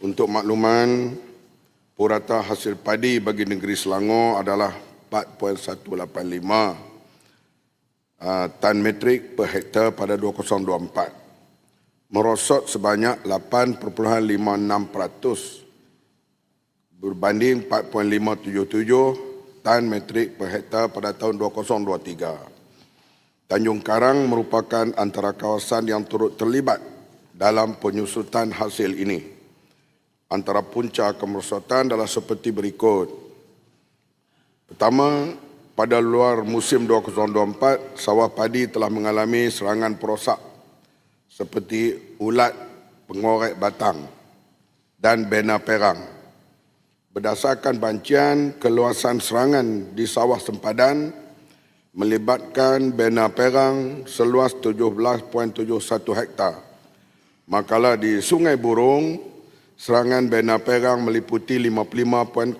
Untuk makluman, purata hasil padi bagi negeri Selangor adalah 4.185 uh, tan metrik per hektar pada 2024. Merosot sebanyak 8.56% berbanding 4.577 tan metrik per hektar pada tahun 2023. Tanjung Karang merupakan antara kawasan yang turut terlibat dalam penyusutan hasil ini. Antara punca kemerosotan adalah seperti berikut. Pertama, pada luar musim 2024, sawah padi telah mengalami serangan perosak seperti ulat pengorek batang dan bena perang. Berdasarkan bancian keluasan serangan di sawah sempadan melibatkan bena perang seluas 17.71 hektar. Makalah di Sungai Burung, serangan bena perang meliputi 55.05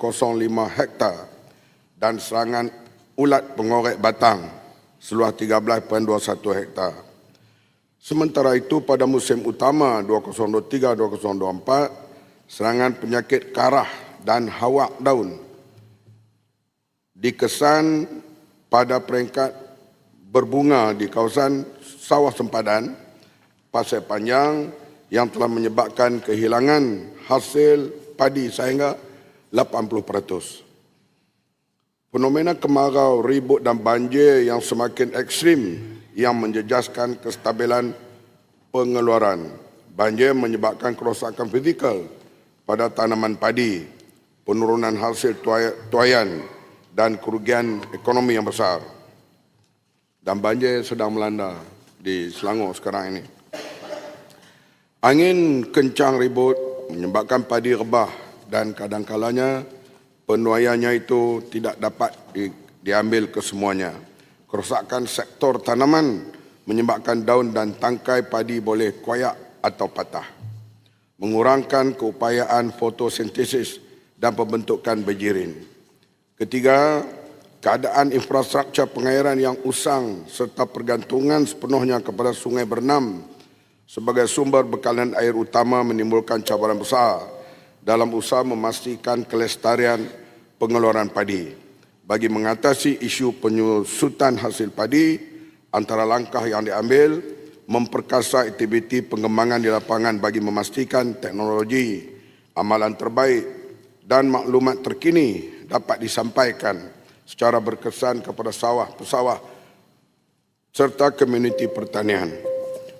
hektar dan serangan ulat pengorek batang seluas 13.21 hektar. Sementara itu pada musim utama 2023-2024, serangan penyakit karah dan hawak daun dikesan pada peringkat berbunga di kawasan sawah sempadan pasir panjang yang telah menyebabkan kehilangan hasil padi sehingga 80%. Fenomena kemarau, ribut dan banjir yang semakin ekstrim yang menjejaskan kestabilan pengeluaran. Banjir menyebabkan kerosakan fizikal pada tanaman padi, penurunan hasil tuayan dan kerugian ekonomi yang besar. Dan banjir sedang melanda di Selangor sekarang ini. Angin kencang ribut menyebabkan padi rebah dan kadang-kalanya penuaiannya itu tidak dapat di, diambil kesemuanya. Kerosakan sektor tanaman menyebabkan daun dan tangkai padi boleh koyak atau patah. Mengurangkan keupayaan fotosintesis dan pembentukan bejirin. Ketiga, keadaan infrastruktur pengairan yang usang serta pergantungan sepenuhnya kepada sungai bernam sebagai sumber bekalan air utama menimbulkan cabaran besar dalam usaha memastikan kelestarian pengeluaran padi. Bagi mengatasi isu penyusutan hasil padi, antara langkah yang diambil memperkasa aktiviti pengembangan di lapangan bagi memastikan teknologi, amalan terbaik dan maklumat terkini dapat disampaikan secara berkesan kepada sawah-pesawah serta komuniti pertanian.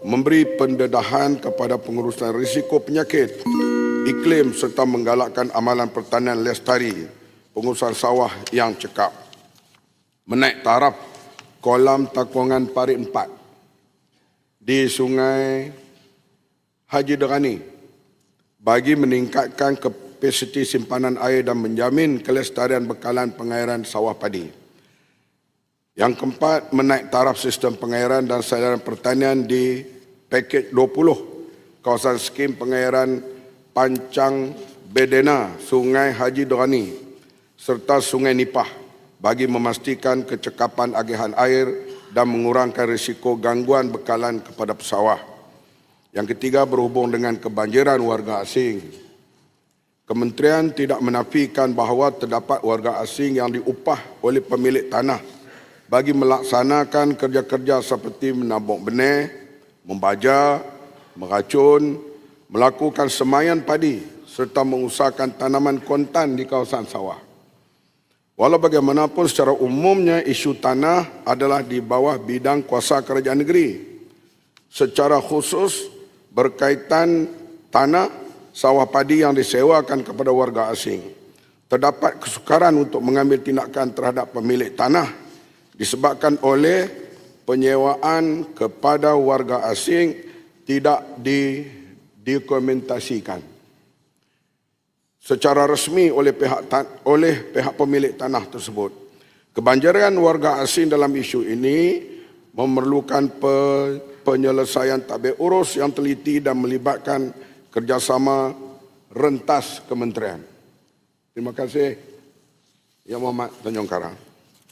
Memberi pendedahan kepada pengurusan risiko penyakit, iklim serta menggalakkan amalan pertanian lestari pengusaha sawah yang cekap. Menaik taraf kolam takungan parit empat di sungai Haji Derani bagi meningkatkan kapasiti simpanan air dan menjamin kelestarian bekalan pengairan sawah padi. Yang keempat, menaik taraf sistem pengairan dan saluran pertanian di pakej 20 kawasan skim pengairan Pancang Bedena, Sungai Haji Dorani serta Sungai Nipah bagi memastikan kecekapan agihan air dan mengurangkan risiko gangguan bekalan kepada pesawah. Yang ketiga berhubung dengan kebanjiran warga asing. Kementerian tidak menafikan bahawa terdapat warga asing yang diupah oleh pemilik tanah bagi melaksanakan kerja-kerja seperti menabung benih, membaja, meracun, melakukan semayan padi serta mengusahakan tanaman kontan di kawasan sawah. Walau bagaimanapun secara umumnya isu tanah adalah di bawah bidang kuasa kerajaan negeri. Secara khusus berkaitan tanah sawah padi yang disewakan kepada warga asing. Terdapat kesukaran untuk mengambil tindakan terhadap pemilik tanah disebabkan oleh penyewaan kepada warga asing tidak didokumentasikan secara resmi oleh pihak oleh pihak pemilik tanah tersebut. Kebanjiran warga asing dalam isu ini memerlukan pe, penyelesaian tabir urus yang teliti dan melibatkan kerjasama rentas kementerian. Terima kasih. Yang Muhammad Tanjung Karang.